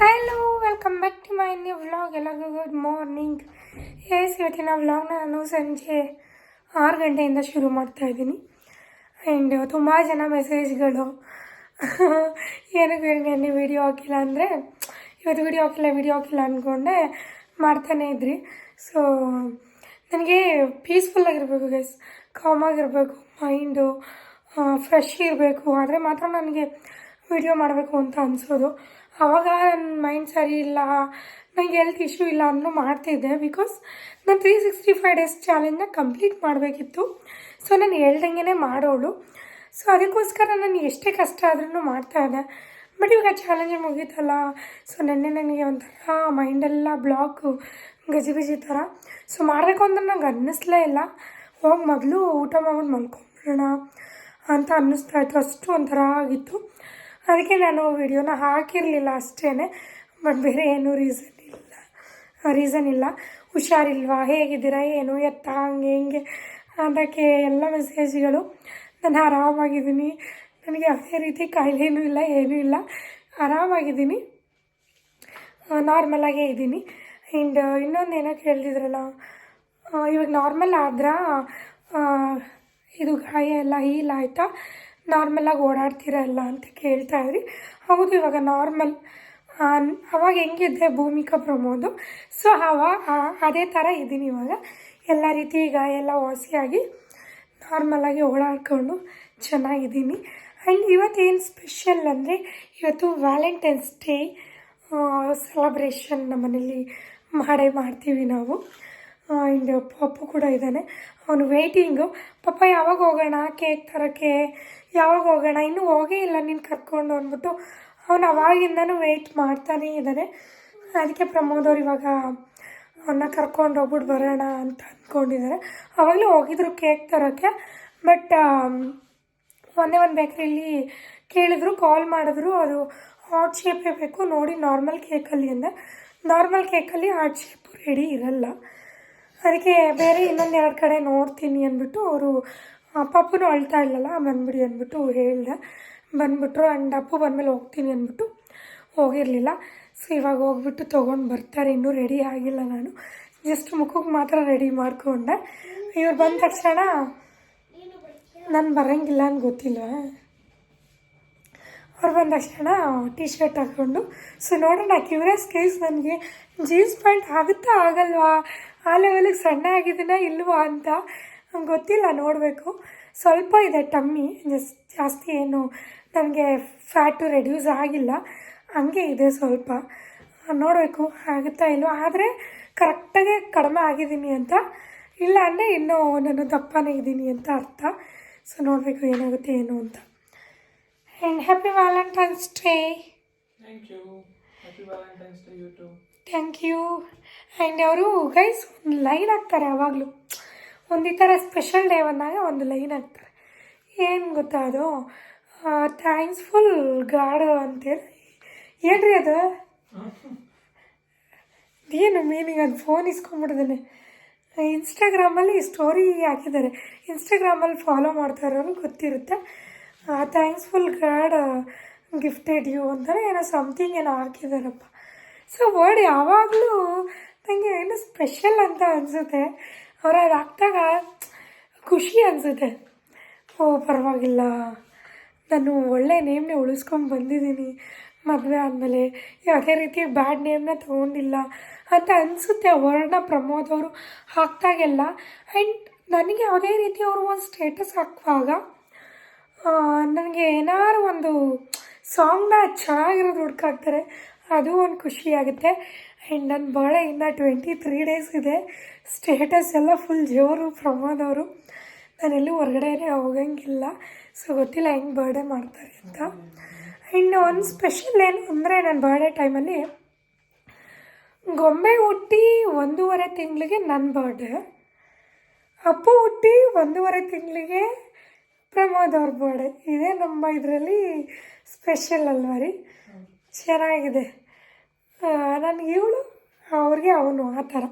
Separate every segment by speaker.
Speaker 1: Hello welcome back to my new vlog ಎಲ್ಲರಿಗೂ good morning yes ಇವತ್ತಿನ ವ್ಲಾಗ್ನ ನಾನು ಸಂಜೆ ಆರು ಗಂಟೆಯಿಂದ ಶುರು ಮಾಡ್ತಾ ಇದ್ದೀನಿ. ಆ್ಯಂಡ್ ತುಂಬ ಜನ ಮೆಸೇಜ್ಗಳು ಏನಕ್ಕೆ ನೆನ್ನೆ ವೀಡಿಯೋ ಹಾಕಿಲ್ಲ ಅಂದರೆ, ಇವತ್ತು ವೀಡಿಯೋ ಹಾಕಿಲ್ಲ ವೀಡಿಯೋ ಹಾಕಿಲ್ಲ ಅಂದ್ಕೊಂಡೆ ಮಾಡ್ತಾನೆ ಇದ್ರಿ. ಸೊ ನನಗೆ ಪೀಸ್ಫುಲ್ಲಾಗಿರಬೇಕು ಗೈಸ್ ಕಾಮಾಗಿರಬೇಕು ಮೈಂಡು ಫ್ರೆಶ್ ಇರಬೇಕು. ಆದರೆ ಮಾತ್ರ ನನಗೆ ವಿಡಿಯೋ ಮಾಡಬೇಕು ಅಂತ ಅನಿಸೋದು. ಆವಾಗ ನನ್ನ ಮೈಂಡ್ ಸರಿ ಇಲ್ಲ ನನಗೆ ಹೆಲ್ತ್ ಇಶ್ಯೂ ಇಲ್ಲ ಅನ್ನೋ ಮಾಡ್ತಿದ್ದೆ ಬಿಕಾಸ್ ನಾನು ತ್ರೀ ಸಿಕ್ಸ್ಟಿ ಫೈವ್ ಡೇಸ್ ಚಾಲೆಂಜ್ನ ಕಂಪ್ಲೀಟ್ ಮಾಡಬೇಕಿತ್ತು. ಸೊ ನಾನು ಹೇಳ್ದಂಗೆ ಮಾಡೋಳು. ಸೊ ಅದಕ್ಕೋಸ್ಕರ ನಾನು ಎಷ್ಟೇ ಕಷ್ಟ ಆದ್ರೂ ಮಾಡ್ತಾಯಿದ್ದೆ ಬಟ್ ಇವಾಗ ಚಾಲೆಂಜ್ ಮುಗೀತಲ್ಲ ಸೊ ನೆನ್ನೆ ನನಗೆ ಒಂಥರ ಮೈಂಡೆಲ್ಲ ಬ್ಲಾಕು ಗಜಿಬಿಜಿ ಥರ. ಸೊ ಮಾಡಬೇಕು ಅಂದ್ರೆ ನಂಗೆ ಅನ್ನಿಸ್ಲೇ ಇಲ್ಲ. ಹೋಗಿ ಮೊದಲು ಊಟ ಮಾಡ್ಬಿಟ್ಟು ಮಲ್ಕೊಂಬಿಡೋಣ ಅಂತ ಅನ್ನಿಸ್ತಾ ಇತ್ತು. ಅಷ್ಟು ಒಂಥರ ಆಗಿತ್ತು. ಅದಕ್ಕೆ ನಾನು ವಿಡಿಯೋನ ಹಾಕಿರಲಿಲ್ಲ ಅಷ್ಟೇ ಬಟ್ ಬೇರೆ ಏನೂ ರೀಸನ್ ಇಲ್ಲ. ರೀಸನ್ ಇಲ್ಲ. ಹುಷಾರಿಲ್ವಾ? ಹೇಗಿದ್ದೀರಾ? ಏನು? ಎತ್ತ? ಹಂಗೆ ಹೆಂಗೆ? ಅದಕ್ಕೆ ಎಲ್ಲ ಮೆಸೇಜ್ಗಳು ನಾನು ಆರಾಮಾಗಿದ್ದೀನಿ. ನನಗೆ ಯಾವುದೇ ರೀತಿ ಕಾಯಿಲೆನೂ ಇಲ್ಲ, ಏನೂ ಇಲ್ಲ. ಆರಾಮಾಗಿದ್ದೀನಿ. ನಾರ್ಮಲಾಗೇ ಇದ್ದೀನಿ. ಆ್ಯಂಡ್ ಇನ್ನೊಂದು ಏನೋ ಕೇಳಿದ್ರಲ್ಲ ಇವಾಗ ನಾರ್ಮಲ್ ಆದ್ರೆ? ಇದು ಗಾಯ ಎಲ್ಲ ಹೀಲ್ ಆಯಿತಾ? ನಾರ್ಮಲಾಗಿ ಓಡಾಡ್ತೀರಲ್ಲ ಅಂತ ಕೇಳ್ತಾ ಇದ್ರಿ. ಹೌದು, ಇವಾಗ ನಾರ್ಮಲ್. ಅವಾಗ ಹೆಂಗಿದ್ದೆ ಭೂಮಿಕಾ ಪ್ರಮೋದು? ಸೊ ಅವಾಗ ಅದೇ ಥರ ಇದ್ದೀನಿ ಇವಾಗ. ಎಲ್ಲ ರೀತಿ ಈಗ ಎಲ್ಲ ವಾಸಿಯಾಗಿ ನಾರ್ಮಲಾಗಿ ಓಡಾಡ್ಕೊಂಡು ಚೆನ್ನಾಗಿದ್ದೀನಿ. ಆ್ಯಂಡ್ ಇವತ್ತೇನು ಸ್ಪೆಷಲ್ ಅಂದರೆ, ಇವತ್ತು ವ್ಯಾಲೆಂಟೈನ್ಸ್ ಡೇ ಸೆಲೆಬ್ರೇಷನ್ ನಮ್ಮನೇಲಿ ಮಾಡೇ ಮಾಡ್ತೀವಿ ನಾವು. ಆ್ಯಂಡ್ ಪಪ್ಪು ಕೂಡ ಇದ್ದಾನೆ. ಅವನು ವೆಯ್ಟಿಂಗು ಪಪ್ಪ, ಯಾವಾಗ ಹೋಗೋಣ? ಕೇಕ್ ತರೋಕ್ಕೆ? ಯಾವಾಗ ಹೋಗೋಣ? ಇನ್ನೂ ಹೋಗೇ ಇಲ್ಲ ನೀನು ಕರ್ಕೊಂಡು ಅಂದ್ಬಿಟ್ಟು ಅವನು ಅವಾಗಿಂದನೂ ವೆಯ್ಟ್ ಮಾಡ್ತಾನೇ ಇದ್ದಾನೆ. ಅದಕ್ಕೆ ಪ್ರಮೋದ್ ಅವ್ರು ಇವಾಗ ಅವನ್ನ ಕರ್ಕೊಂಡು ಹೋಗ್ಬಿಟ್ಟು ಬರೋಣ ಅಂತ ಅಂದ್ಕೊಂಡಿದ್ದಾರೆ. ಅವಾಗಲೂ ಹೋಗಿದ್ರು ಕೇಕ್ ತರೋಕ್ಕೆ ಬಟ್ ಮೊನ್ನೆ ಒಂದು ಬೇಕ್ರಿಲಿ ಕೇಳಿದ್ರು ಕಾಲ್ ಮಾಡಿದ್ರು. ಅದು ಹಾಟ್ ಶೇಪೇ ಬೇಕು. ನೋಡಿ ನಾರ್ಮಲ್ ಕೇಕಲ್ಲಿ ಅಂದ. ನಾರ್ಮಲ್ ಕೇಕಲ್ಲಿ ಹಾಟ್ ಶೇಪು ರೆಡಿ ಇರಲ್ಲ. ಅದಕ್ಕೆ ಬೇರೆ ಇನ್ನೊಂದು ಎರಡು ಕಡೆ ನೋಡ್ತೀನಿ ಅಂದ್ಬಿಟ್ಟು ಅವರು ಪಾಪನೂ ಅಳ್ತಾ ಇಲ್ಲಲ್ಲ, ಬಂದ್ಬಿಡಿ ಅಂದ್ಬಿಟ್ಟು ಹೇಳ್ದೆ. ಬಂದ್ಬಿಟ್ರು ಆ್ಯಂಡ್ ಅಪ್ಪು ಬಂದಮೇಲೆ ಹೋಗ್ತೀನಿ ಅಂದ್ಬಿಟ್ಟು ಹೋಗಿರಲಿಲ್ಲ. ಸೊ ಇವಾಗ ಹೋಗ್ಬಿಟ್ಟು ತೊಗೊಂಡು ಬರ್ತಾರೆ, ಇನ್ನೂ ರೆಡಿ ಆಗಿಲ್ಲ ನಾನು. ಜಸ್ಟ್ ಮುಖಕ್ಕೆ ಮಾತ್ರ ರೆಡಿ ಮಾಡಿಕೊಂಡೆ. ಇವ್ರು ಬಂದ ತಕ್ಷಣ ನಾನು ಬರೋಂಗಿಲ್ಲ ಅಂತ ಗೊತ್ತಿಲ್ವಾ ಅವ್ರು ಬಂದ ತಕ್ಷಣ ಟಿ ಶರ್ಟ್ ಹಾಕ್ಕೊಂಡು ಸೊ ನೋಡೋಣ ಕ್ಯೂರಿಯಸ್ ಕೇಸ್ ನನಗೆ. ಜೀನ್ಸ್ ಪ್ಯಾಂಟ್ ಆಗುತ್ತಾ, ಆಗಲ್ವಾ? ಆ ಲೆವೆಲಿಗೆ ಸಣ್ಣ ಆಗಿದ್ದೀನ ಇಲ್ವಾ ಅಂತ ನಂಗೆ ಗೊತ್ತಿಲ್ಲ ನೋಡಬೇಕು. ಸ್ವಲ್ಪ ಇದೆ ಟಮ್ಮಿ ಜಸ್ಟ್ ಜಾಸ್ತಿ ಏನು ನನಗೆ ಫ್ಯಾಟು ರೆಡ್ಯೂಸ್ ಆಗಿಲ್ಲ. ಹಂಗೆ ಇದೆ ಸ್ವಲ್ಪ. ನೋಡಬೇಕು ಆಗುತ್ತಾ ಇಲ್ವೋ? ಆದರೆ ಕರೆಕ್ಟಾಗೆ ಕಡಿಮೆ ಆಗಿದ್ದೀನಿ ಅಂತ. ಇಲ್ಲ ಅಂದರೆ ಇನ್ನೂ ನಾನು ದಪ್ಪನೇ ಇದ್ದೀನಿ ಅಂತ ಅರ್ಥ. ಸೊ ನೋಡಬೇಕು ಏನಾಗುತ್ತೆ ಏನು ಅಂತ. And happy valentine's day
Speaker 2: thank you.
Speaker 1: Thank you and ಅವರು ಗೈಸ್ ಒಂದು ಲೈನ್ ಹಾಕ್ತಾರೆ ಯಾವಾಗಲೂ ಒಂದು ಈ ಥರ ಸ್ಪೆಷಲ್ ಡೇ ಬಂದಾಗ ಒಂದು ಲೈನ್ ಹಾಕ್ತಾರೆ. ಏನು ಗೊತ್ತಾ ಅದು? ಥ್ಯಾಂಕ್ಸ್ ಫುಲ್ ಗಾಡ್ ಅಂತೇಳಿ ಏನ್ರಿ ಅದು? ಏನು ಮೀನಿಂಗ್ ಅದು? ಫೋನ್ ಇಸ್ಕೊಂಬಿಡ್ದೇನೆ ಇನ್ಸ್ಟಾಗ್ರಾಮಲ್ಲಿ ಸ್ಟೋರಿ ಹಾಕಿದ್ದಾರೆ. ಇನ್ಸ್ಟಾಗ್ರಾಮಲ್ಲಿ ಫಾಲೋ ಮಾಡ್ತಾ ಇರೋರು ಗೊತ್ತಿರುತ್ತೆ. Thanks full God gifted you ಅಂತಾರೆ ಏನೋ ಸಮಥಿಂಗ್ ಏನೋ ಹಾಕಿದಾರಪ್ಪ ಸೊ ವರ್ಡ್ ಯಾವಾಗಲೂ ನನಗೆ ಏನು ಸ್ಪೆಷಲ್ ಅಂತ ಅನಿಸುತ್ತೆ. ಅವ್ರು ಅದು ಹಾಕ್ದಾಗ ಖುಷಿ ಅನಿಸುತ್ತೆ. ಓ, ಪರವಾಗಿಲ್ಲ. ನಾನು ಒಳ್ಳೆ ನೇಮ್ನೇ ಉಳಿಸ್ಕೊಂಡು ಬಂದಿದ್ದೀನಿ. ಮದುವೆ ಆದಮೇಲೆ ಯಾವುದೇ ರೀತಿ ಬ್ಯಾಡ್ ನೇಮ್ನ ತೊಗೊಂಡಿಲ್ಲ ಅಂತ ಅನಿಸುತ್ತೆ ವರ್ಣ ಪ್ರಮೋದ್ ಅವರು ಹಾಕ್ದಾಗೆಲ್ಲ. ಆ್ಯಂಡ್ ನನಗೆ ಯಾವುದೇ ರೀತಿ ಅವರು ಒಂದು ಸ್ಟೇಟಸ್ ಹಾಕುವಾಗ ನನಗೆ ಏನಾದ್ರು ಒಂದು ಸಾಂಗ್ನ ಚೆನ್ನಾಗಿರೋದು ಹುಡ್ಕಾಕ್ತಾರೆ. ಅದು ಒಂದು ಖುಷಿಯಾಗುತ್ತೆ ಆ್ಯಂಡ್ ನನ್ನ ಬರ್ಡೇ ಇನ್ನು ಟ್ವೆಂಟಿ ತ್ರೀ ಡೇಸ್ ಇದೆ. ಸ್ಟೇಟಸ್ ಎಲ್ಲ ಫುಲ್ ಜೋರು ಪ್ರಮೋದ್ ಅವರು ನಾನೆಲ್ಲೂ ಹೊರಗಡೆನೇ ಹೋಗಂಗಿಲ್ಲ. ಸೊ ಗೊತ್ತಿಲ್ಲ ಹೆಂಗೆ ಬರ್ಡೇ ಮಾಡ್ತಾರೆ ಅಂತ. ಆ್ಯಂಡ್ ಒಂದು ಸ್ಪೆಷಲ್ ಏನು ಅಂದರೆ ನನ್ನ ಬರ್ಡೇ ಟೈಮಲ್ಲಿ ಗೊಂಬೆ ಹುಟ್ಟಿ ಒಂದೂವರೆ ತಿಂಗಳಿಗೆ ನನ್ನ ಬರ್ಡೇ ಅಪ್ಪು ಹುಟ್ಟಿ ಒಂದೂವರೆ ತಿಂಗಳಿಗೆ ಪ್ರಮೋದ್ ಅವ್ರ ಬರ್ಡೇ ಇದೇ ನಮ್ಮ ಇದರಲ್ಲಿ ಸ್ಪೆಷಲ್ ಅಲ್ವಾ ರೀ? ಚೆನ್ನಾಗಿದೆ ನನಗೆ ಇವಳು ಅವ್ರಿಗೆ ಅವನು ಆ ಥರ.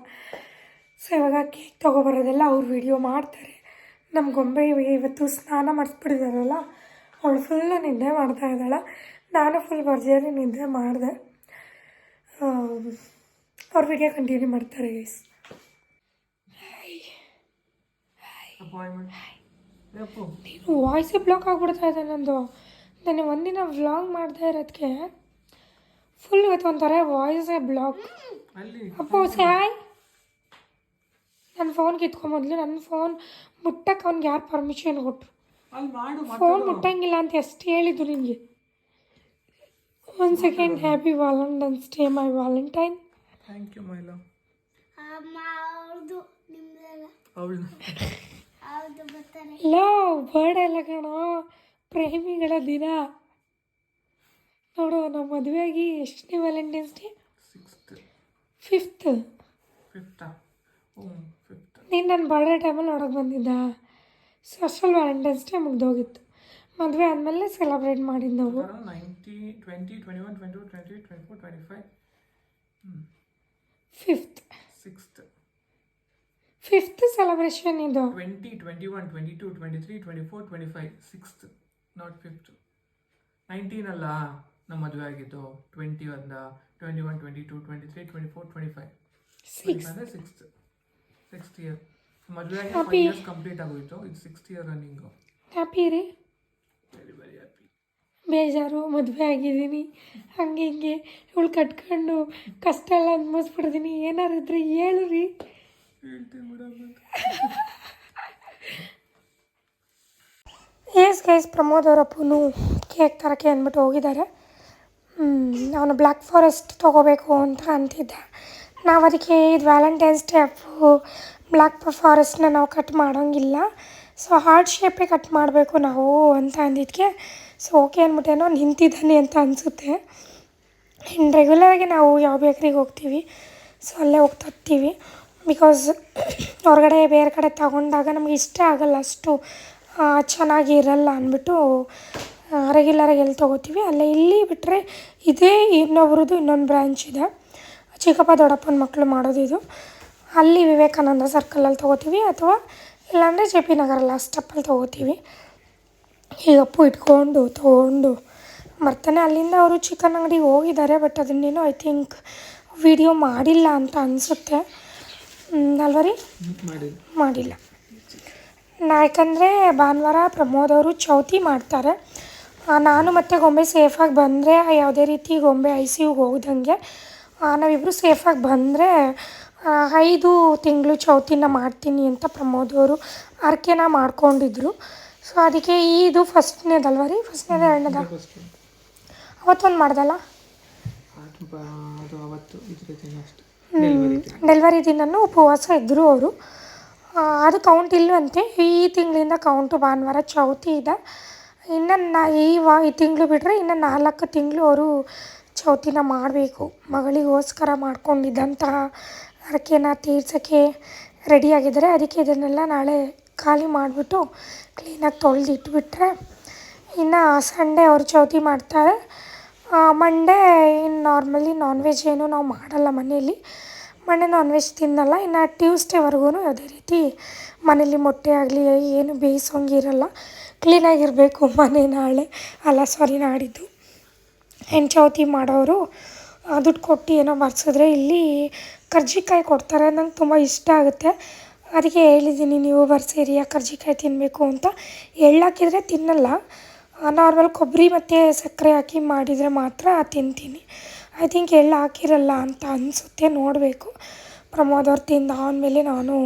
Speaker 1: ಸೊ ಇವಾಗ ಕೇಕ್ ತೊಗೊಬರೋದೆಲ್ಲ ಅವ್ರು ವಿಡಿಯೋ ಮಾಡ್ತಾರೆ. ನಮ್ಮ ಗೊಂಬೆ ಇವಾಗ ಇವತ್ತು ಸ್ನಾನ ಮಾಡಿಸ್ಬಿಟ್ಟಿದ್ದಾರಲ್ಲ ಅವಳು ಫುಲ್ಲು ನಿದ್ದೆ ಮಾಡ್ತಾ ಇದ್ದಾಳೆ. ನಾನು ಫುಲ್ ಭರ್ಜರಿ ನಿದ್ದೆ ಮಾಡಿದೆ. ಅವ್ರ ವಿಡಿಯೋ ಕಂಟಿನ್ಯೂ ಮಾಡ್ತಾರೆ ಗೈಸ್ ನೀನು ವಾಯ್ಸೇ ಬ್ಲಾಕ್ ಆಗಿಬಿಡ್ತಾ ಇದೆ ನಂದು. ನಾನು ಒಂದಿನ ವ್ಲಾಗ್ ಮಾಡ್ತಾ ಇರೋದಕ್ಕೆ ಫುಲ್ ಇವತ್ತು ಒಂಥರ ವಾಯ್ಸೇ ಬ್ಲಾಕ್
Speaker 2: ಅಲ್ಲಿ
Speaker 1: ಅಪ್ಪು ಸಾಯ್ ನನ್ನ ಫೋನ್ ಕಿತ್ಕೊಂಬಂದ್ಲು ನನ್ನ ಫೋನ್ ಮುಟ್ಟಕ್ಕೆ ಅವ್ನಿಗೆ ಯಾರು ಪರ್ಮಿಷನ್ ಕೊಟ್ಟರು
Speaker 2: ಅಲ್ಲಿ ಮಾಡು
Speaker 1: ಫೋನ್ ಮುಟ್ಟಂಗಿಲ್ಲ ಅಂತ ಎಷ್ಟು ಹೇಳಿದ್ದು ನಿನಗೆ one second happy valentine's day my valentine
Speaker 2: thank you ಮೈಲ
Speaker 3: ಅಮ್ಮ ಅವ್ರದ್ದು ನಿಮ್ದೆಲ್ಲ
Speaker 2: ಅವಳು
Speaker 3: ಅವ್ರದ್ದು ಬರ್ತಾರೆ
Speaker 1: ಲವ್ ಬರ್ಡ್ ಎಲ್ಲ ಕಣೋ ಪ್ರೇಮಿಗಳ ದಿನ ನೋಡು ನಮ್ಮ ಮದುವೆಯಾಗಿ ಎಷ್ಟನೇ ವ್ಯಾಲೆಂಟೈನ್ಸ್ ಡೇ ಫಿಫ್ತ್ ನೀನು ನನ್ನ ಬರ್ಡೇ ಟೈಮಲ್ಲಿ ನೋಡೋಕೆ ಬಂದಿದ್ದ? ಸೊ ಅಷ್ಟರಲ್ಲಿ ವ್ಯಾಲೆಂಟೈನ್ಸ್ ಡೇ ಮುಗ್ದೋಗಿತ್ತು. ಮದುವೆ ಆದಮೇಲೆ ಸೆಲೆಬ್ರೇಟ್ ಮಾಡಿದ್ದು ನಾವು. ಫಿಫ್ತ್
Speaker 2: ಸಿಕ್ಸ್ತ್
Speaker 1: ಫಿಫ್ತ್ ಸೆಲೆಬ್ರೇಷನ್ ಇದು
Speaker 2: twenty twenty one twenty two twenty three twenty four twenty five sixth not fifth nineteen ಅಲ್ಲ? ನಮ್ಮ ಮದುವೆ ಆಗಿದ್ದು ಟ್ವೆಂಟಿ ಒಂದ twenty one twenty two twenty three twenty four twenty five ಅಂದರೆ sixth sixth year ಮದುವೆ ಆಗಿ five years complete ಆಗೋಯ್ತು. ಇದು ಸಿಕ್ಸ್ತ್ ಇಯರ್ ರನ್ನಿಂಗು
Speaker 1: ಹ್ಯಾಪಿ ರೀ.
Speaker 2: ವೆರಿ ವೆರಿ ಹ್ಯಾಪಿ
Speaker 1: ಬೇಜಾರು ಮದುವೆ ಆಗಿದ್ದೀನಿ. ಹಂಗೆ ಹಿಂಗೆ ಇವಳು ಕಟ್ಕೊಂಡು ಕಷ್ಟ ಎಲ್ಲ ಅನ್ಭವಿಸ್ಬಿಡ್ತೀನಿ. ಏನಾರು ಇದ್ರೆ ಹೇಳು ರೀ.
Speaker 2: ಹೇಳ್ತೀನಿ ಮೇಡಮ್.
Speaker 1: ಎಸ್ ಗೈಸ್ ಪ್ರಮೋದ್ ಅವರಪ್ಪನು ಕೇಕ್ ತರಕ್ಕೆ ಅಂದ್ಬಿಟ್ಟು ಹೋಗಿದ್ದಾರೆ. ಅವನು ಬ್ಲ್ಯಾಕ್ ಫಾರೆಸ್ಟ್ ತೊಗೋಬೇಕು ಅಂತ ಅಂತಿದ್ದ. ನಾವು ಅದಕ್ಕೆ ಇದು ವ್ಯಾಲೆಂಟೈನ್ಸ್ ಡೇ ಅಪ್ಪು ಬ್ಲ್ಯಾಕ್ ಫಾರೆಸ್ಟ್ನ ನಾವು ಕಟ್ ಮಾಡೋಂಗಿಲ್ಲ. ಸೊ ಹಾರ್ಟ್ ಶೇಪೇ ಕಟ್ ಮಾಡಬೇಕು ನಾವು ಅಂತ ಅಂದಿದ್ದಕ್ಕೆ ಸೊ ಓಕೆ ಅಂದ್ಬಿಟ್ಟೇನೋ ನಿಂತಿದ್ದಾನೆ ಅಂತ ಅನಿಸುತ್ತೆ. ಇನ್ನು ರೆಗ್ಯುಲರಾಗಿ ನಾವು ಯಾವ ಬೇಕ್ರಿಗೆ ಹೋಗ್ತೀವಿ ಸೊ ಅಲ್ಲೇ ಹೋಗಿ ತರ್ತೀವಿ ಬಿಕಾಸ್ ಹೊರಗಡೆ ಬೇರೆ ಕಡೆ ತಗೊಂಡಾಗ ನಮಗೆ ಇಷ್ಟ ಆಗಲ್ಲ ಅಷ್ಟು ಚೆನ್ನಾಗಿರಲ್ಲ ಅಂದ್ಬಿಟ್ಟು ರೆಗ್ಯುಲರಾಗಿ ಎಲ್ಲಿ ತೊಗೋತೀವಿ. ಅಲ್ಲೇ ಇಲ್ಲಿ ಬಿಟ್ಟರೆ ಇದೇ ಇನ್ನೊಬ್ರದ್ದು ಇನ್ನೊಂದು ಬ್ರ್ಯಾಂಚ್ ಇದೆ. ಚಿಕ್ಕಪ್ಪ, ದೊಡ್ಡಪ್ಪನ ಮಕ್ಕಳು ಮಾಡೋದು ಇದು. ಅಲ್ಲಿ ವಿವೇಕಾನಂದ ಸರ್ಕಲಲ್ಲಿ ತೊಗೋತೀವಿ ಅಥವಾ ಇಲ್ಲಾಂದರೆ ಜೆ ಪಿ ನಗರ ಲಾಸ್ಟ್ ಸ್ಟೆಪ್ಪಲ್ಲಿ ತೊಗೋತೀವಿ. ಈಗ ಅಪ್ಪು ಇಟ್ಕೊಂಡು, ತೊಗೊಂಡು ಮರ್ತಾನೆ. ಅಲ್ಲಿಂದ ಅವರು ಚಿಕನ್ ಅಂಗಡಿಗೆ ಹೋಗಿದ್ದಾರೆ ಬಟ್ ಅದನ್ನೇನು ಐ ಥಿಂಕ್ ವಿಡಿಯೋ ಮಾಡಿಲ್ಲ ಅಂತ ಅನಿಸುತ್ತೆ. ಅಲ್ವರಿ?
Speaker 2: ಮಾಡಿಲ್ಲ.
Speaker 1: ನಾ ಯಾಕಂದರೆ ಭಾನುವಾರ ಪ್ರಮೋದ್ ಅವರು ಚೌತಿ ಮಾಡ್ತಾರೆ. ನಾನು ಮತ್ತು ಗೊಂಬೆ ಸೇಫಾಗಿ ಬಂದರೆ ಯಾವುದೇ ರೀತಿ ಗೊಂಬೆ ಐ ಸಿ ಯುಗೆ ಹೋಗ್ದಂಗೆ ನಾವಿಬ್ಬರು ಸೇಫಾಗಿ ಬಂದರೆ ಐದು ತಿಂಗಳು ಚೌತಿನ ಮಾಡ್ತೀನಿ ಅಂತ ಪ್ರಮೋದ್ ಅವರು ಅರ್ಕೆನ ಮಾಡ್ಕೊಂಡಿದ್ರು. ಸೊ ಅದಕ್ಕೆ ಇದು ಫಸ್ಟ್ನೇದಲ್ವ ರೀ? ಫಸ್ಟ್ನೇದ ಎರಡನೇದ? ಅವತ್ತೊಂದು ಮಾಡ್ದಲ್ಲ?
Speaker 2: ಡೆಲಿವರಿ
Speaker 1: ದಿನನೂ ಉಪವಾಸ ಇದ್ದರು ಅವರು. ಅದು ಕೌಂಟ್ ಇಲ್ಲವಂತೆ ಈ ತಿಂಗಳಿಂದ ಕೌಂಟು ಭಾನುವಾರ ಚೌತಿ ಇದೆ. ಇನ್ನು ನಾ ಈ ವಾ, ಈ ತಿಂಗಳು ಬಿಟ್ಟರೆ ಇನ್ನು ನಾಲ್ಕು ತಿಂಗಳು ಅವರು ಚೌತಿನ ಮಾಡಬೇಕು. ಮಗಳಿಗೋಸ್ಕರ ಮಾಡ್ಕೊಂಡಿದ್ದಂತಹ ಹರಕೆನ ತೀರ್ಸೋಕ್ಕೆ ರೆಡಿಯಾಗಿದ್ದಾರೆ ಅದಕ್ಕೆ ಇದನ್ನೆಲ್ಲ ನಾಳೆ ಖಾಲಿ ಮಾಡಿಬಿಟ್ಟು ಕ್ಲೀನಾಗಿ ತೊಳೆದು ಇಟ್ಬಿಟ್ರೆ ಇನ್ನು ಸಂಡೇ ಅವರು ಚೌತಿ ಮಾಡ್ತಾರೆ. ಮಂಡೇ ಇನ್ನು ನಾರ್ಮಲಿ ನಾನ್ ವೆಜ್ ಏನು ನಾವು ಮಾಡಲ್ಲ ಮನೆಯಲ್ಲಿ. ಮಂಡೆ ನಾನ್ ವೆಜ್ ತಿನ್ನಲ್ಲ. ಇನ್ನು ಟ್ಯೂಸ್ಡೇವರೆಗೂ ಯಾವುದೇ ರೀತಿ ಮನೇಲಿ ಮೊಟ್ಟೆ ಆಗಲಿ, ಏನು ಬೇಯಿಸೋಂಗಿರಲ್ಲ. ಕ್ಲೀನಾಗಿರಬೇಕು ಮನೆ ನಾಳೆ. ಅಲ್ಲ ಸಾರಿ ನಾಡಿದ್ದು. ಹೆಂಚಾವತಿ ಮಾಡೋರು ದುಡ್ಡು ಕೊಟ್ಟು ಏನೋ ಬರ್ಸಿದ್ರೆ ಇಲ್ಲಿ ಕರ್ಜಿಕಾಯಿ ಕೊಡ್ತಾರೆ. ನಂಗೆ ತುಂಬ ಇಷ್ಟ ಆಗುತ್ತೆ. ಅದಕ್ಕೆ ಹೇಳಿದ್ದೀನಿ ನೀವು ಬರ್ಸಿರಿ ಕರ್ಜಿಕಾಯಿ ತಿನ್ನಬೇಕು ಅಂತ. ಎಳ್ಳಾಕಿದ್ರೆ ತಿನ್ನಲ್ಲ. ನಾರ್ಮಲ್ ಕೊಬ್ಬರಿ ಮತ್ತು ಸಕ್ಕರೆ ಹಾಕಿ ಮಾಡಿದರೆ ಮಾತ್ರ ತಿಂತೀನಿ. ಐ ಥಿಂಕ್ ಎಳ್ಳು ಹಾಕಿರಲ್ಲ ಅಂತ ಅನಿಸುತ್ತೆ, ನೋಡಬೇಕು. ಪ್ರಮೋದವ್ರು ತಿಂದ ಆದಮೇಲೆ ನಾನು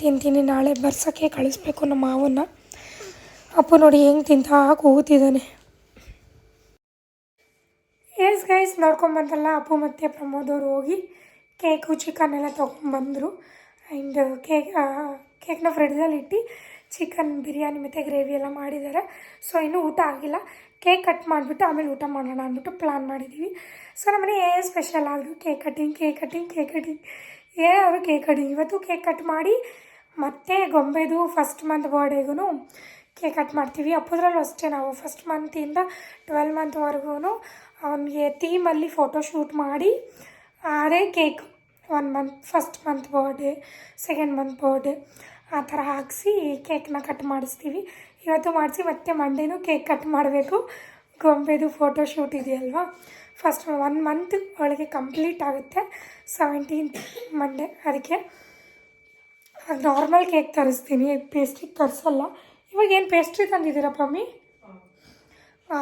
Speaker 1: ತಿಂತೀನಿ. ನಾಳೆ ಬರ್ಸೋಕ್ಕೆ ಕಳಿಸ್ಬೇಕು ನಮ್ಮ ಮಾವನ್ನ. ಅಪ್ಪು ನೋಡಿ ಹೆಂಗೆ ತಿಂತಾ ಕೂತಿದ್ದಾನೆ ಎಸ್ ಗೈಸ್ ನೋಡ್ಕೊಂಬಂದಲ್ಲ ಅಪ್ಪು ಮತ್ತು ಪ್ರಮೋದ್ ಅವರು ಹೋಗಿ ಕೇಕು ಚಿಕನ್ ಎಲ್ಲ ತೊಗೊಂಬಂದರು ಆ್ಯಂಡ್ ಕೇಕ್ ಕೇಕ್ನ ಫ್ರಿಡ್ಜಲ್ಲಿ ಇಟ್ಟು ಚಿಕನ್ ಬಿರಿಯಾನಿ ಮತ್ತು ಗ್ರೇವಿ ಎಲ್ಲ ಮಾಡಿದ್ದಾರೆ. ಸೊ ಇನ್ನೂ ಊಟ ಆಗಿಲ್ಲ. ಕೇಕ್ ಕಟ್ ಮಾಡಿಬಿಟ್ಟು ಆಮೇಲೆ ಊಟ ಮಾಡೋಣ ಅಂದ್ಬಿಟ್ಟು ಪ್ಲ್ಯಾನ್ ಮಾಡಿದ್ದೀವಿ ಸೊ ನಮ್ಮನೆ ಏನು ಸ್ಪೆಷಲ್ ಆದರೂ cake cutting cake cutting cake cutting ಅವರು ಕೇಕ್ ಕಟ್ಟಿಂಗ್ ಇವತ್ತು ಕೇಕ್ ಕಟ್ ಮಾಡಿ ಮತ್ತೆ ಗೊಂಬೆದು ಫಸ್ಟ್ ಮಂತ್ ಬರ್ಡೇಗೂ ಕೇಕ್ ಕಟ್ ಮಾಡ್ತೀವಿ. ಅಪ್ಪದ್ರಲ್ಲೂ ಅಷ್ಟೇ ನಾವು ಫಸ್ಟ್ ಮಂತಿಂದ ಟ್ವೆಲ್ ಮಂತ್ವರೆಗೂ ಅವನಿಗೆ ಥೀಮಲ್ಲಿ ಫೋಟೋ ಶೂಟ್ ಮಾಡಿ, ಅದೇ cake. One month first month birthday second month birthday ಆ ಥರ ಹಾಕಿಸಿ ಕೇಕ್ನ ಕಟ್ ಮಾಡಿಸ್ತೀವಿ. ಇವತ್ತು ಮಾಡಿಸಿ ಮತ್ತೆ ಮಂಡೇನೂ ಕೇಕ್ ಕಟ್ ಮಾಡಬೇಕು. ಗೊಂಬೆದು ಫೋಟೋ ಶೂಟ್ ಇದೆಯಲ್ವಾ? ಫಸ್ಟ್ ಒನ್ ಮಂತ್ ಒಳಗೆ ಕಂಪ್ಲೀಟ್ ಆಗುತ್ತೆ. ಸೆವೆಂಟೀನ್ತ್ ಮಂಡೇ ಅದಕ್ಕೆ ನಾರ್ಮಲ್ ಕೇಕ್ ತರಿಸ್ತೀನಿ. ಪೇಸ್ಟಿಗೆ ತರಿಸಲ್ಲ. ಇವಾಗ ಏನು ಪೇಸ್ಟ್ರಿ ತಂದಿದ್ದೀರಾ ಪಮ್ಮಿ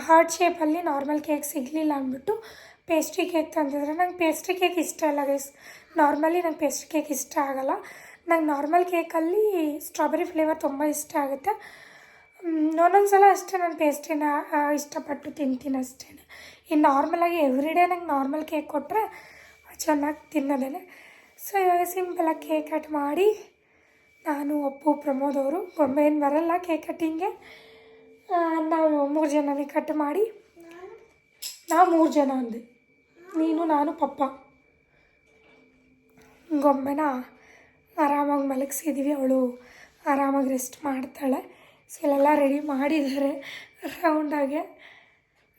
Speaker 1: ಹಾರ್ಟ್ ಶೇಪಲ್ಲಿ ನಾರ್ಮಲ್ ಕೇಕ್ ಸಿಗಲಿಲ್ಲ ಅಂದ್ಬಿಟ್ಟು ಪೇಸ್ಟ್ರಿ ಕೇಕ್ ತಂದಿದ್ರೆ ನಂಗೆ ಪೇಸ್ಟ್ರಿ ಕೇಕ್ ಇಷ್ಟ ಇಲ್ಲ ಗೈಸ್ ನಾರ್ಮಲಿ ನಂಗೆ ಪೇಸ್ಟ್ರಿ ಕೇಕ್ ಇಷ್ಟ ಆಗೋಲ್ಲ. ನಂಗೆ ನಾರ್ಮಲ್ ಕೇಕಲ್ಲಿ ಸ್ಟ್ರಾಬೆರಿ ಫ್ಲೇವರ್ ತುಂಬ ಇಷ್ಟ ಆಗುತ್ತೆ. ಒಂದೊಂದು ಸಲ ಅಷ್ಟೇ ನಾನು ಪೇಸ್ಟ್ರಿನ ಇಷ್ಟಪಟ್ಟು ತಿಂತೀನಿ ಅಷ್ಟೇ. ಇನ್ನು ನಾರ್ಮಲಾಗಿ ಎವ್ರಿ ಡೇ ನಂಗೆ ನಾರ್ಮಲ್ ಕೇಕ್ ಕೊಟ್ಟರೆ ಚೆನ್ನಾಗಿ ತಿನ್ನೋದೇನೆ. ಸೊ ಇವಾಗ ಸಿಂಪಲಾಗಿ ಕೇಕ್ ಕಟ್ ಮಾಡಿ ನಾನು ಒಪ್ಪು ಪ್ರಮೋದ್ ಅವರು. ಗೊಂಬೆ ಏನು ಬರಲ್ಲ ಕೇಕ್ ಕಟ್ಟಿಂಗೆ ನಾವು ಮೂರು ಜನನೇ ಕಟ್ ಮಾಡಿ. ನಾವು ಮೂರು ಜನ ಅಂದೆ. ನೀನು ನಾನು ಪಪ್ಪ. ಗೊಂಬೆನ ಆರಾಮಾಗಿ ಮಲಗಿಸಿದ್ದೀವಿ ಅವಳು. ಆರಾಮಾಗಿ ರೆಸ್ಟ್ ಮಾಡ್ತಾಳೆ. ಸೊ ಇಲ್ಲೆಲ್ಲ ರೆಡಿ ಮಾಡಿದ್ದಾರೆ. ರೌಂಡಾಗೆ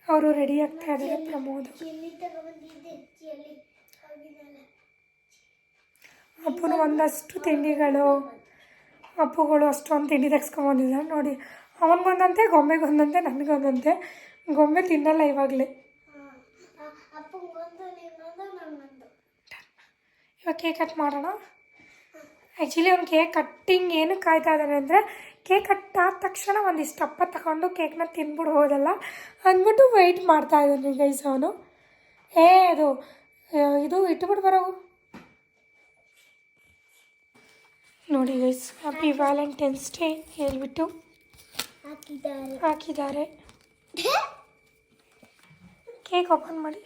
Speaker 1: ಅವರು ರೆಡಿ ಆಗ್ತಾ ಇದ್ದಾರೆ ಪ್ರಮೋದ್ ಅಪ್ಪನು ಒಂದಷ್ಟು ತಿಂಡಿಗಳು ಅಪ್ಪುಗಳು ಅಷ್ಟೊಂದು ತಿಂಡಿ ತೆಗ್ಸ್ಕೊಂಬಂದಿದ್ದಾರೆ ನೋಡಿ ಅವನಿಗೊಂದಂತೆ ಗೊಂಬೆಗೊಂದಂತೆ ನನಗೊಂದಂತೆ ಗೊಂಬೆ ತಿನ್ನಲ್ಲ ಇವಾಗಲೇ. ಇವಾಗ ಕೇಕ್ ಕಟ್ ಮಾಡೋಣ? ಆ್ಯಕ್ಚುಲಿ ಅವ್ನು ಕೇಕ್ ಕಟ್ಟಿಂಗ್ ಏನು ಕಾಯ್ತಾ ಇದ್ದಾನೆ ಅಂದರೆ ಕೇಕ್ ಕಟ್ ಆದ ತಕ್ಷಣ ಒಂದಿಷ್ಟು ಅಪ್ಪ ತಗೊಂಡು ಕೇಕ್ನ ತಿನ್ಬಿಡ್ಬೋದಲ್ಲ ಅಂದ್ಬಿಟ್ಟು ವೆಯ್ಟ್ ಮಾಡ್ತಾ ಇದ್ದಾನೆ ಗೈಸ್ ಅವನು. ಏ, ಅದು, ಇದು ಇಟ್ಬಿಟ್ಟು ಬರೋ ನೋಡಿ ಗೈಸ್ ಹ್ಯಾಪಿ ವ್ಯಾಲೆಂಟೈನ್ಸ್ ಡೇ ಹೇಳ್ಬಿಟ್ಟು
Speaker 3: ಹಾಕಿದ್ದಾರೆ.
Speaker 1: ಹಾಕಿದ್ದಾರೆ. ಕೇಕ್ ಓಪನ್ ಮಾಡಿ.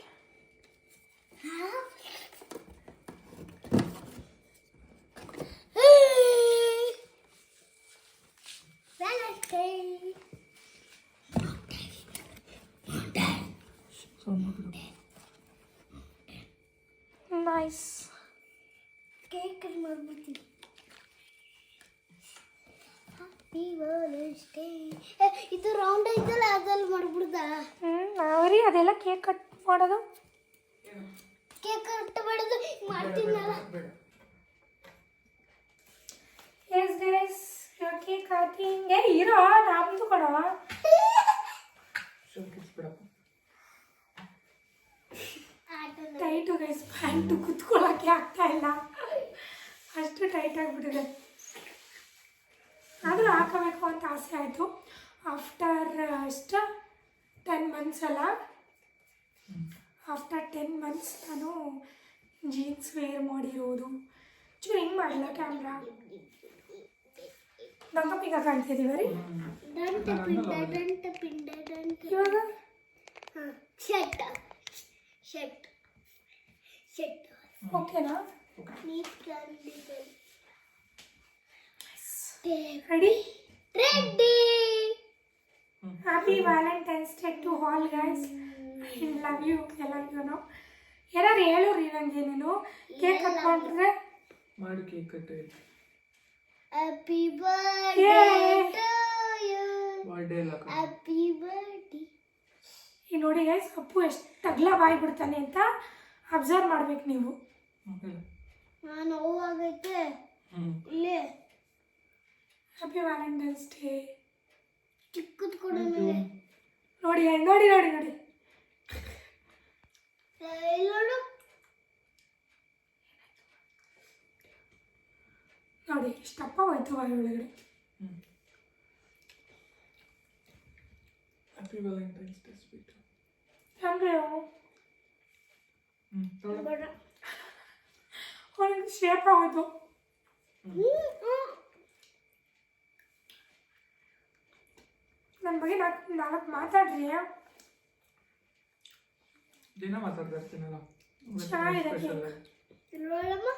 Speaker 3: Valentine.
Speaker 1: ನೈಸ್
Speaker 3: ಕೇಕ್ ಕಟ್ ಮಾಡ್ಬಿಡ್ತೀನಿ. ಹ್ಯಾಪಿ ಬರ್ತ್ಡೇ ಇದು ರೌಂಡ್ ಐತಲ್ಲ ಅದ್ರಲ್ಲಿ ಮಾಡ್ಬಿಡ್ದ?
Speaker 1: ಹ್ಞೂ ನಾವ್ರಿ ಅದೆಲ್ಲ ಕೇಕ್ ಕಟ್ ಮಾಡೋದು?
Speaker 3: ಕೇಕ್ ಕಟ್ ಮಾಡೋದು ಮಾಡ್ತೀನಲ್ಲ.
Speaker 1: ಎಸ್ ಗೈಸ್ ಕೇಕ್ ಹಾಕಿ ಹಿಂಗೆ ಇರೋ ನಮ್ದು ಕೊಡೋ. ಟೈಟು ಗೈಸ್ ಪ್ಯಾಂಟು ಕುತ್ಕೊಳ್ಳೋಕ್ಕೆ ಆಗ್ತಾ ಇಲ್ಲ. ಅಷ್ಟು ಟೈಟ್ ಆಗಿಬಿಟ್ಟಿದೆ. ಆದರೂ ಹಾಕೋಬೇಕು ಅಂತ ಆಸೆ ಆಯಿತು. ಆಫ್ಟರ್ ಇಷ್ಟ? ಟೆನ್ ಮಂತ್ಸ್ ಅಲ್ಲ? ಆಫ್ಟರ್ ಟೆನ್ ಮಂತ್ಸ್ ನಾನು ಜೀನ್ಸ್ ವೇರ್ ಮಾಡಿರೋದು. ಚೂರು ಹೆಂಗೆ ಮಾಡಲ್ಲ ಕ್ಯಾಮ್ರಾ ನಮ್ಮ ಪಿಗ ಕಾಣ್ತಿದ್ದೀವಿ ರೀ ಇವಾಗ?
Speaker 3: ಹಾಂ ಶೆಟ್ ಶೆಟ್ ಶೆಟ್
Speaker 1: ಓಕೆನಾ
Speaker 3: ಕಂಡಿದೆ
Speaker 1: ready happy valentine's day to all guys I love you ಎಲ್ಲರಿಗೂ ಏನಾರು ಹೇಳೋರಿ ನನಗೆ ನೀನು? ಕೇಕ್ ಕಟ್ಕೊಂಡ್ರೆ
Speaker 2: ಮಾಡಿ ಕೇಕ್ ಕಟ್ಟು.
Speaker 3: Happy birthday. To you
Speaker 2: birthday ಎಲ್ಲ
Speaker 3: ಹ್ಯಾಪಿ ಬರ್ಡೇ
Speaker 1: ಈ ನೋಡಿ ಗೈಸ್ ಅಪ್ಪು ಎಷ್ಟು ತಗ್ಲ ಬಾಯಿ ಬಿಡ್ತಾನೆ ಅಂತ ಅಬ್ಸರ್ವ್ ಮಾಡ್ಬೇಕು ನೀವು.
Speaker 3: ನಾನು
Speaker 2: ಹ್ಞೂ
Speaker 3: ಇಲ್ಲೇ.
Speaker 1: Happy valentine's day.
Speaker 3: ಚಿಕ್ಕದ್ ಕೊಡು ನನಗೆ
Speaker 1: ನೋಡಿ ನೋಡಿ ನೋಡಿ ನೋಡಿ.
Speaker 3: ನೋಡು.
Speaker 1: ನೋಡಿ ಇಷ್ಟಪ್ಪ ಹೋಯ್ತು ಬಾಯಿ ಒಳಗಡೆ.
Speaker 2: ಹ್ಞೂ ಹ್ಯಾಪಿ ವ್ಯಾಲೆಂಟೈನ್ಸ್ ಡೇ ಸ್ವೀಟ್ ಹ್ಞೂ
Speaker 3: ಬೇಡ
Speaker 1: ಅವನಿಗೆ ಶೇಪ್ ಆಗೋಯ್ತು. ನನ್ನ ಬಗ್ಗೆ ನಾಲ್ಕು ನಾಲ್ಕು ಮಾತಾಡ್ರಿ
Speaker 2: ದಿನ ಮಾತಾಡ್ತಾ ಇರ್ತೀನಲ್ಲ
Speaker 1: ಚೆನ್ನಾಗಿದೆ.
Speaker 2: ಸ್ಪೆಷಲ್
Speaker 3: ಇಲ್ಲಿ ನೋಡಮ್ಮ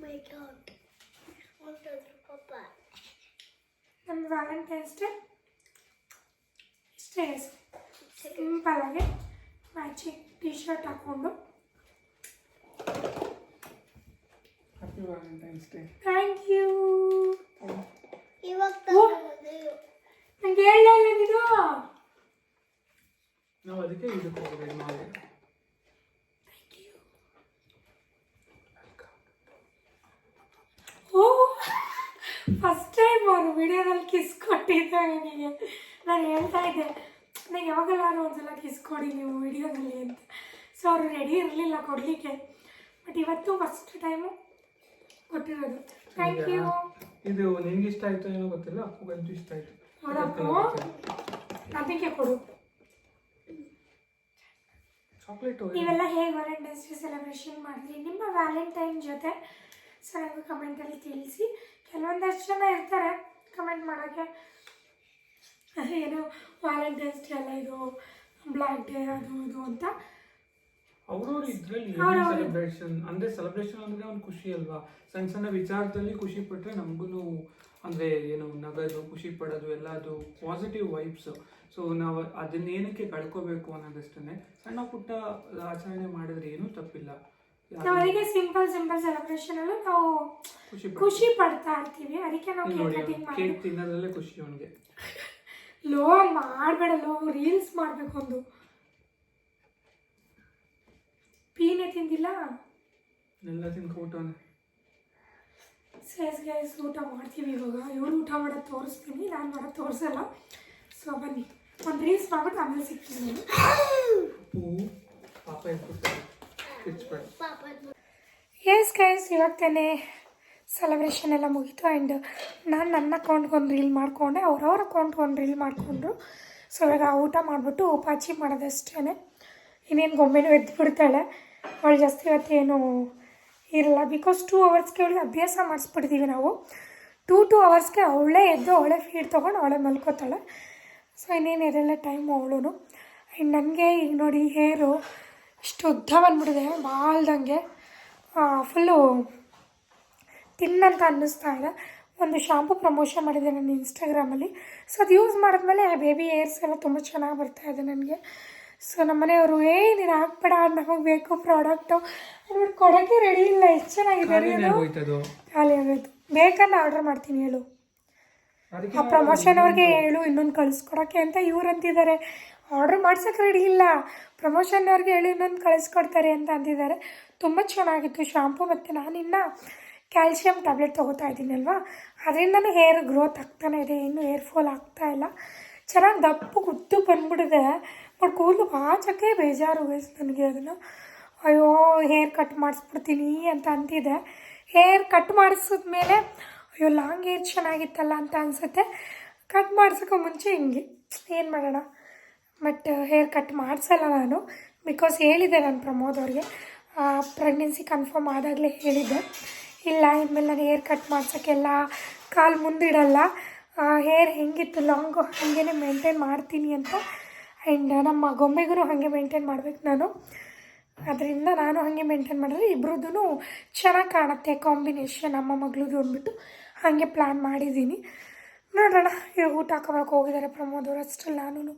Speaker 3: ಮೈ ಗಾಡ್ ಹೊಂಟೋದ್ರು ಪಾಪ
Speaker 1: ನಮ್ಮ ವ್ಯಾಲೆಂಟೈನ್ಸ್ ಡೇ ಇಷ್ಟೇ ಸಿಂಪಲಾಗಿ ಮ್ಯಾಚಿಂಗ್ ಟಿ ಶರ್ಟ್ ಹಾಕ್ಕೊಂಡು
Speaker 2: happy valentine's day
Speaker 1: thank you
Speaker 3: ಇವಾಗ
Speaker 1: ನಂಗೆ ಹೇಳಲ್ಲ ನೀನು
Speaker 2: ನಾವು ಅದಕ್ಕೆ ಇದಕ್ಕೆ ಹೋಗ್ಬೇಕು ನಾವು
Speaker 1: ಓ ಫಸ್ಟ್ ಟೈಮ್ ಅವರು ವಿಡಿಯೋದಲ್ಲಿ ಕಿಸ್ ಕೊಟ್ಟು ಕೊಟ್ಟಿದ್ದೆ ನಿನಗೆ. ನಾನು ಹೇಳ್ತಾ ಇದ್ದೆ ನನಗೆ ಯಾವಾಗಲಾದ್ರೂ ಒಂದ್ಸಲ ಕಿಸ್ ಕೊಡಿ ನೀವು ವಿಡಿಯೋದಲ್ಲಿ ಅಂತ. ಸೊ ಅವರು ರೆಡಿ ಇರಲಿಲ್ಲ ಕೊಡಲಿಕ್ಕೆ. ಬಟ್ ಇವತ್ತು ಫಸ್ಟ್ ಟೈಮು ಕೊಟ್ಟಿರೋದು ಥ್ಯಾಂಕ್ ಯು
Speaker 2: ಇದು ನಿನ್ಗೆ ಇಷ್ಟ ಆಯ್ತು ಏನೋ ಗೊತ್ತಿಲ್ಲ ಅಪ್ಪಗಂತೂ ಇಷ್ಟ ಆಯ್ತು.
Speaker 1: ಅದಕ್ಕೆ ಕೊಡು.
Speaker 2: ಚಾಕ್ಲೇಟ್
Speaker 1: ನೀವೆಲ್ಲ ಹೇಗೆ ವ್ಯಾಲೆಂಟೈನ್ಸ್ ಡೇ ಸೆಲೆಬ್ರೇಷನ್ ಮಾಡಿದ್ರಿ ನಿಮ್ಮ ವ್ಯಾಲೆಂಟೈನ್ ಜೊತೆ ಸೊ ನನಗೆ ಕಮೆಂಟಲ್ಲಿ ತಿಳಿಸಿ. ಕೆಲವೊಂದಷ್ಟು ಜನ ಇರ್ತಾರೆ ಕಮೆಂಟ್ ಮಾಡೋಕ್ಕೆ. ಏನು ವ್ಯಾಲೆಂಟೈನ್ಸ್ ಡೇ ಅಲ್ಲ ಇದು ಬ್ಲ್ಯಾಕ್ ಡೇ ಅದು ಇದು ಅಂತ.
Speaker 2: ಅವ್ರವ್ರ ಇದ್ರಲ್ಲಿ ಸೆಲೆಬ್ರೇಷನ್ ಅಂದ್ರೆ ಸೆಲೆಬ್ರೇಷನ್ ಅಂದ್ರೆ ಒಂದು ಖುಷಿ ಅಲ್ವಾ? ಸಣ್ಣ ಸಣ್ಣ ವಿಚಾರದಲ್ಲಿ ಖುಷಿ ಪಟ್ರೆ ನಮಗೂ ಅಂದ್ರೆ ಏನು ನಗದು ಖುಷಿ ಪಡೋದು ಎಲ್ಲ ಅದು ಪಾಸಿಟಿವ್ ವೈಬ್ಸ್ ಸೊ ನಾವು ಅದನ್ನೇನಕ್ಕೆ ಕಳ್ಕೋಬೇಕು ಅನ್ನೋದಷ್ಟೇ ಸಣ್ಣ ಪುಟ್ಟ ಆಚರಣೆ ಮಾಡಿದ್ರೆ ಏನೂ ತಪ್ಪಿಲ್ಲ.
Speaker 1: ಅವರಿಗೆ ಸಿಂಪಲ್ ಸಿಂಪಲ್ ಸೆಲೆಬ್ರೇಷನ್ ಅಲ್ಲೂ ನಾವು
Speaker 2: ಖುಷಿ
Speaker 1: ಪಡ್ತಾ ಇರ್ತೀವಿ. ಅದಕ್ಕೆ ನಾವು ಕೇಕ್ ಕಟಿಂಗ್ ಮಾಡಿ
Speaker 2: ಖುಷಿ ಅವನಿಗೆ.
Speaker 1: ಲೋ ಮಾಡಬೇಡ ಲೋ ರೀಲ್ಸ್ ಮಾಡಬೇಕು ಒಂದು. ಪೀನೆ ತಿಂದಿಲ್ಲ?
Speaker 2: ಎಲ್ಲ ತಿನ್ಕೊಬಿಟ್ಟವನೆ
Speaker 1: ಸೇಸ್ ಗೈಸ್ ಊಟ ಮಾಡ್ತೀವಿ ಇವಾಗ. ಇವಳು ಊಟ ಮಾಡೋದು ತೋರಿಸ್ತೀನಿ ನಾನು ಮಾಡೋದು ತೋರಿಸಲ್ಲ. ಸೊ ಬನ್ನಿ. ಒಂದು ರೀಲ್ಸ್ ಮಾಡ್ಬಿಟ್ಟು ಆಮೇಲೆ ಸಿಗ್ತೀನಿ
Speaker 2: ಕಿಚ್ಬೇಡ
Speaker 1: ಎಸ್ ಗೈಸ್ ಇವಾಗ ತಾನೇ ಸೆಲೆಬ್ರೇಷನ್ ಎಲ್ಲ ಮುಗೀತು ಆ್ಯಂಡ್ ನಾನು ನನ್ನ ಅಕೌಂಟ್ಗೆ ಒಂದು ರೀಲ್ ಮಾಡಿಕೊಂಡೆ ಅವ್ರವ್ರ ಅಕೌಂಟ್ಗೆ ಒಂದು ರೀಲ್ ಮಾಡಿಕೊಂಡ್ರು. ಸೊ ಇವಾಗ ಊಟ ಮಾಡಿಬಿಟ್ಟು ಉಪಾಚಿ ಮಾಡೋದಷ್ಟೇ ಇನ್ನೇನು ಗೊಂಬೆನೂ ಎದ್ದು ಬಿಡ್ತಾಳೆ ಅವಳು ಜಾಸ್ತಿ ಇವತ್ತೇನು ಇರಲ್ಲ ಬಿಕಾಸ್ ಟೂ ಅವರ್ಸ್ಗೆ ಅವಳಿಗೆ ಅಭ್ಯಾಸ ಮಾಡಿಸ್ಬಿಡ್ತೀವಿ ನಾವು. ಟೂ ಟೂ ಅವರ್ಸ್ಗೆ ಅವಳೇ ಎದ್ದು ಅವಳೇ ಫೀಡ್ ತೊಗೊಂಡು ಅವಳೇ ಮಲ್ಕೋತಾಳೆ. ಸೊ ಇನ್ನೇನು ಇರಲ್ಲ ಟೈಮು ಅವಳು ಆ್ಯಂಡ್ ನನಗೆ ಈಗ ನೋಡಿ ಹೇರು ಇಷ್ಟು ಉದ್ದ ಬಂದ್ಬಿಟ್ಟಿದೆ ಬಾಲ್ದಂಗೆ ಫುಲ್ಲು ತಿನ್ನಂತ ಅನ್ನಿಸ್ತಾ ಇದೆ. ಒಂದು ಶಾಂಪು ಪ್ರಮೋಷನ್ ಮಾಡಿದೆ ನನ್ನ ಇನ್ಸ್ಟಾಗ್ರಾಮಲ್ಲಿ ಸೊ ಅದು ಯೂಸ್ ಮಾಡಿದ್ಮೇಲೆ ಬೇಬಿ ಏರ್ಸ್ ಎಲ್ಲ ತುಂಬ ಚೆನ್ನಾಗಿ ಬರ್ತಾ ಇದೆ ನನಗೆ. ಸೊ ನಮ್ಮ ಮನೆಯವರು ಏ ನೀನು ಹಾಕ್ಬೇಡ ನಮಗೆ ಬೇಕು ಪ್ರಾಡಕ್ಟು ಅಂದ್ಬಿಟ್ಟು ಕೊಡೋಕ್ಕೆ ರೆಡಿ ಇಲ್ಲ ಎಷ್ಟು ಚೆನ್ನಾಗಿದೆ ರೀ ಅದು
Speaker 2: ಹೋಯ್ತದು.
Speaker 1: ಖಾಲಿ ಆಗೋಯ್ತು. ಬೇಕನ್ನ ಆರ್ಡರ್ ಮಾಡ್ತೀನಿ ಹೇಳು. ಆ ಪ್ರಮೋಷನ್ ಅವ್ರಿಗೆ ಹೇಳು ಇನ್ನೊಂದು ಕಳಿಸ್ಕೊಡೋಕ್ಕೆ ಅಂತ ಇವ್ರು ಅಂತಿದ್ದಾರೆ. ಆರ್ಡರ್ ಮಾಡ್ಸೋಕೆ ರೆಡಿ ಇಲ್ಲ. ಪ್ರಮೋಷನ್ ಅವ್ರಿಗೆ ಹೇಳಿ ಇನ್ನೊಂದು ಕಳಿಸ್ಕೊಡ್ತಾರೆ ಅಂತ ಅಂದಿದ್ದಾರೆ ತುಂಬ ಚೆನ್ನಾಗಿತ್ತು ಶಾಂಪು ಮತ್ತು ನಾನಿನ್ನು ಕ್ಯಾಲ್ಶಿಯಂ ಟ್ಯಾಬ್ಲೆಟ್ ತೊಗೋತಾ ಇದ್ದೀನಿ ಅಲ್ವಾ? ಅದರಿಂದನೂ ಹೇರ್ ಗ್ರೋತ್ ಆಗ್ತಾನೆ ಇದೆ ಇನ್ನೂ ಹೇರ್ ಫಾಲ್ ಆಗ್ತಾ ಇಲ್ಲ. ಚೆನ್ನಾಗಿ ದಪ್ಪ ಗುದ್ದು ಬಂದ್ಬಿಟ್ಟಿದೆ ಬಟ್ ಕೂದಲು ಬಾಚಕ್ಕೆ ಬೇಜಾರು ವಯಸ್ಸು ನನಗೆ ಅದನ್ನು. ಅಯ್ಯೋ ಹೇರ್ ಕಟ್ ಮಾಡಿಸ್ಬಿಡ್ತೀನಿ ಅಂತ ಅಂತಿದೆ. ಹೇರ್ ಕಟ್ ಮಾಡಿಸಿದ್ಮೇಲೆ, ಅಯ್ಯೋ ಲಾಂಗ್ ಹೇರ್ ಚೆನ್ನಾಗಿತ್ತಲ್ಲ ಅಂತ ಅನಿಸುತ್ತೆ. ಕಟ್ ಮಾಡ್ಸೋಕ್ಕೂ ಮುಂಚೆ ಹಿಂಗೆ, ಏನು ಮಾಡೋಣ? ಬಟ್ ಹೇರ್ ಕಟ್ ಮಾಡಿಸಲ್ಲ ನಾನು. ಬಿಕಾಸ್ ಹೇಳಿದ್ದೆ ನಾನು ಪ್ರಮೋದ್ ಅವ್ರಿಗೆ. ಪ್ರೆಗ್ನೆನ್ಸಿ ಕನ್ಫರ್ಮ್ ಆದಾಗಲೇ ಹೇಳಿದ್ದೆ. ಇಲ್ಲ, ಇನ್ಮೇಲೆ ನಾನು ಹೇರ್ ಕಟ್ ಮಾಡ್ಸೋಕ್ಕೆಲ್ಲ ಕಾಲು ಮುಂದಿಡಲ್ಲ. ಹೇರ್ ಹೆಂಗಿತ್ತು? ಲಾಂಗು ಹಾಗೇ ಮೇಂಟೈನ್ ಮಾಡ್ತೀನಿ ಅಂತ. ಆ್ಯಂಡ್ ನಮ್ಮ ಗೊಂಬೆಗೂ ಹಾಗೆ ಮೇಂಟೈನ್ ಮಾಡ್ಬೇಕು ನಾನು. ಅದರಿಂದ ನಾನು ಹಾಗೆ ಮೇಂಟೈನ್ ಮಾಡಿದ್ರೆ ಇಬ್ರದ್ದು ಚೆನ್ನಾಗಿ ಕಾಣುತ್ತೆ ಕಾಂಬಿನೇಷನ್ ನಮ್ಮ ಮಗಳದು ಅಂದ್ಬಿಟ್ಟು. ಹಾಗೆ ಪ್ಲ್ಯಾನ್ ಮಾಡಿದ್ದೀನಿ. ನೋಡೋಣ ಇವಾಗ ಊಟ ಹಾಕೋಬೇಕು ಹೋಗಿದ್ದಾರೆ ಪ್ರಮೋದ್ ಅವರು. ಅಷ್ಟರಲ್ಲಿ ನಾನು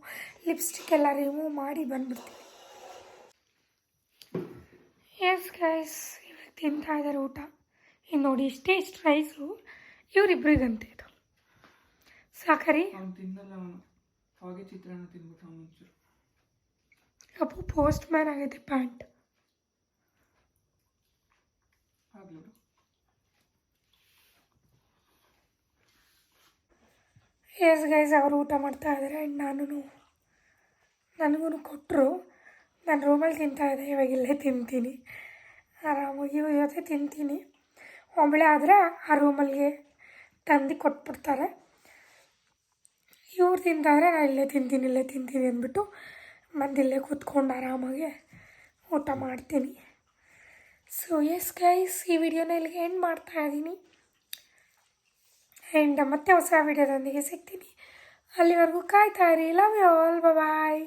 Speaker 1: ಲಿಪ್ಸ್ಟಿಕ್ ಎಲ್ಲ ರಿಮೂವ್ ಮಾಡಿ ಬಂದ್ಬಿಡ್ತೀನಿ. ಎಸ್ ಗೈಸ್ ಇವಾಗ ತಿಂತಾ ಇದ್ದಾರೆ ಊಟ. ಇನ್ನು ನೋಡಿ, ಇಷ್ಟೇ ಇಷ್ಟು ರೈಸು ಇವರಿಬ್ರಿಗಂತೆ ಇದು. ಸಾಕರಿ?
Speaker 2: ಅವ್ನು ತಿನ್ನಲ್ಲ ಅವನು. ಅವಾಗೆ ಚಿತ್ರಾನ್ನ ತಿನ್ಬಿಟ್ಟು ಅವನು ಒಂಚೂರು.
Speaker 1: ಅಪ್ಪು ಪೋಸ್ಟ್ ಮ್ಯಾನ್ ಆಗೈತೆ ಪ್ಯಾಂಟ್
Speaker 2: ಆಗ್ಲೂ
Speaker 1: ಎಸ್ ಗೈಸ್ ಅವರು ಊಟ ಮಾಡ್ತಾ ಇದ್ದಾರೆ ಆ್ಯಂಡ್ ನಾನು ನನಗೂ ಕೊಟ್ಟರು ನಾನು ರೂಮಲ್ಲಿ ತಿಂತಾ ಇದ್ದೆ ಇವಾಗ ಇಲ್ಲೇ ತಿಂತೀನಿ. ಆರಾಮಾಗಿ ಇವ್ರ ಜೊತೆ ತಿಂತೀನಿ. ಒಬ್ಬಳೆ ಆದರೆ ಆ ರೂಮಲ್ಲಿಗೆ ತಂದು ಕೊಟ್ಬಿಡ್ತಾರೆ. ಇವ್ರು ತಿಂತಾದ್ರೆ ನಾನು ಇಲ್ಲೇ ತಿಂತೀನಿ ಇಲ್ಲೇ ತಿಂತೀನಿ ಅಂದ್ಬಿಟ್ಟು ಮಂದಿಲ್ಲೇ ಕೂತ್ಕೊಂಡು ಆರಾಮಾಗಿ ಊಟ ಮಾಡ್ತೀನಿ. ಸೊ ಎಸ್ ಗೈಸ್ ಈ ವಿಡಿಯೋನ ಇಲ್ಲಿಗೆ ಎಂಡ್ ಮಾಡ್ತಾ ಇದ್ದೀನಿ. ಆ್ಯಂಡ್ ಮತ್ತೆ ಹೊಸ ವಿಡಿಯೋದೊಂದಿಗೆ ಸಿಗ್ತೀನಿ. ಅಲ್ಲಿವರೆಗೂ ಕಾಯ್ತಾ ಇರಿ. Love you all bye